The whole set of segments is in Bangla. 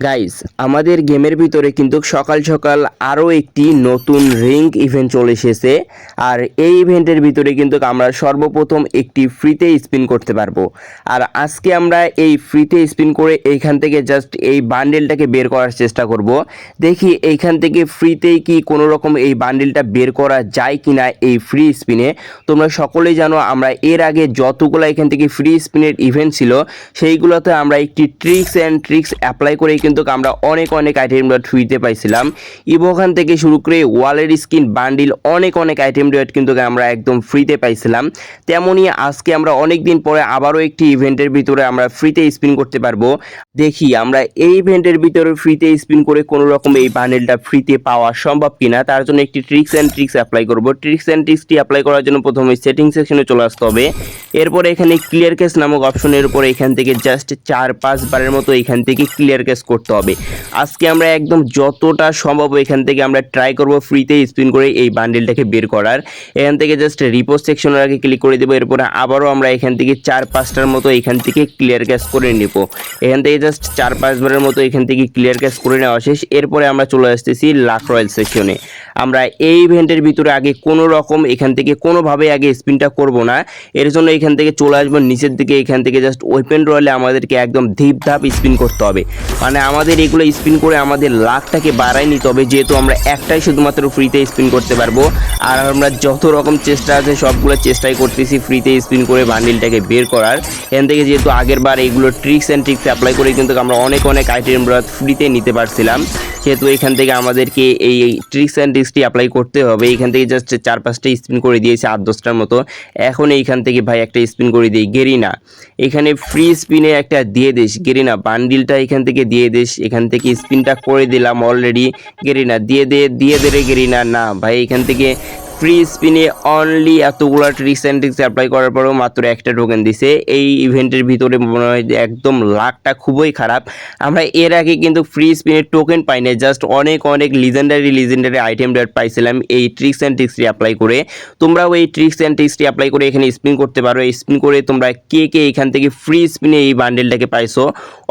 গাইস আমাদের গেমের ভিতরে কিন্তু সকাল সকাল আরও একটি নতুন রিং ইভেন্ট চলে এসেছে। আর এই ইভেন্টের ভিতরে কিন্তু আমরা সর্বপ্রথম একটি ফ্রিতে স্পিন করতে পারব। আর আজকে আমরা এই ফ্রিতে স্পিন করে এইখান থেকে জাস্ট এই বান্ডেলটাকে বের করার চেষ্টা করব। দেখি এইখান থেকে ফ্রিতেই কি কোনো রকম এই বান্ডেলটা বের করা যায় কি না এই ফ্রি স্পিনে তোমরা সকলেই জানো আমরা এর আগে যতগুলো এখান থেকে ফ্রি স্পিনের ইভেন্ট ছিল, সেইগুলোতে আমরা একটি ট্রিক্স অ্যান্ড ট্রিক্স অ্যাপ্লাই করে কিন্তু আমরা অনেক অনেক আইটেম ফ্রিতে পাইছিলাম। ইভোখান থেকে শুরু করে ওয়ালের স্কিন বান্ডিল অনেক অনেক আইটেম রেট কিন্তু আমরা একদম ফ্রিতে পাইছিলাম। তেমনই আজকে আমরা অনেক দিন পরে আবারও একটি ইভেন্টের ভিতরে আমরা ফ্রিতে স্পিন করতে পারব। দেখি, আমরা এই ইভেন্টের ভিতরে ফ্রিতে স্পিন করে কোনো রকম এই বান্ডেলটা ফ্রিতে পাওয়া সম্ভব কিনা, তার জন্য একটি ট্রিক্স অ্যান্ড ট্রিক্স অ্যাপ্লাই করব। ট্রিক্স অ্যান্ড ট্রিক্সটি অ্যাপ্লাই করার জন্য প্রথমে সেটিং সেকশনে চলে আসতে হবে। এরপরে এখানে ক্লিয়ার কেস নামক অপশনের উপর এখান থেকে জাস্ট চার পাঁচ বারের মতো এখান থেকে ক্লিয়ার কেস করতে হবে। আজকে আমরা একদম যতটা সম্ভব এখান থেকে আমরা ট্রাই করব ফ্রিতে স্পিন করে এই বান্ডেলটাকে বের করার। এখান থেকে জাস্ট রিপোর্ট সেকশনের আগে ক্লিক করে দেবো, এরপরে আবারও আমরা এখান থেকে চার পাঁচটার মতো এখান থেকে ক্লিয়ার ক্যাশ করে নেব। এখান থেকে জাস্ট চার পাঁচবারের মতো এখান থেকে ক্লিয়ার ক্যাশ করে নেওয়া শেষ। এরপরে আমরা চলে আসতেছি লাক রয়্যাল সেকশনে আমরা এই ইভেন্টের ভিতরে আগে কোনো রকম এখান থেকে কোনোভাবে আগে স্পিনটা করব না। এর জন্য এখান থেকে চলে আসব, নিচের দিকে এখান থেকে জাস্ট ওপেন রয়্যালে আমাদেরকে একদম ধীপ ধাপ স্পিন করতে হবে। মানে আমাদের এগুলো স্পিন করে আমাদের লাখটাকে বাড়াই নিতে হবে, যেহেতু আমরা একটাই শুধুমাত্র ফ্রিতে স্পিন করতে পারব। আর আমরা যত রকম চেষ্টা আছে, সবগুলো চেষ্টাই করতেছি ফ্রিতে স্পিন করে বান্ডিলটাকে বের করার। এখান থেকে যেহেতু আগের বার এইগুলো ট্রিক্স অ্যান্ড ট্রিক্স অ্যাপ্লাই করে কিন্তু আমরা অনেক অনেক আইটেম ফ্রিতে নিতে পারছিলাম। সেহেতু এখান থেকে আমাদেরকে এই ট্রিক্স অ্যান্ড ট্রিক্সটি অ্যাপ্লাই করতে হবে, এখান থেকে জাস্ট চার পাঁচটা স্পিন করে দিয়েছে আট দশটার মতো। এখন এইখান থেকে ভাই একটা স্পিন করে দিই, গেরিনা। এখানে ফ্রি স্পিনে একটা দিয়ে দিস, গেরিনা বান্ডিলটা এখান থেকে দিয়ে দিস। এখান থেকে স্পিনটা করে দিলাম অলরেডি গেরিনা, দিয়ে দে দিয়ে দে রে গেরিনা। না, ভাই এখান থেকে ফ্রি স্পিনে অনলি এতগুলো ট্রিক্স অ্যান্ড ট্রিক্স অ্যাপ্লাই করার পরেও মাত্র একটা টোকেন দিছে। এই ইভেন্টের ভিতরে মনে হয় একদম লাকটা খুবই খারাপ। আমরা এর আগে কিন্তু ফ্রি স্পিনের টোকেন পাই না জাস্ট অনেক অনেক লিজেন্ডারি লিজেন্ডারি আইটেম ডেট পাইছিলাম এই ট্রিক্স অ্যান্ড ট্রিক্সটি অ্যাপ্লাই করে। তোমরাও এই ট্রিক্স অ্যান্ড ট্রিক্সটি অ্যাপ্লাই করে এখানে স্পিন করতে পারো। স্পিন করে তোমরা কে কে এখান থেকে ফ্রি স্পিনে এই বান্ডেলটাকে পাইছো,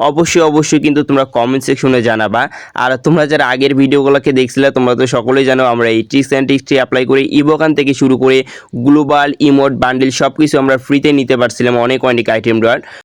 অবশ্যই অবশ্যই কিন্তু তোমরা কমেন্ট সেকশনে জানাবা। আর তোমরা যারা আগের ভিডিওগুলোকে দেখছিলে, তোমরা তো সকলেই জানো আমরা এই ট্রিক্স অ্যান্ড ট্রিক্সটি অ্যাপ্লাই করে ইবোকান থেকে শুরু করে গ্লোবাল ইমোট বান্ডেল সব কিছু আমরা ফ্রিতে নিতে পারছিলাম অনেক অনেক আইটেম ডট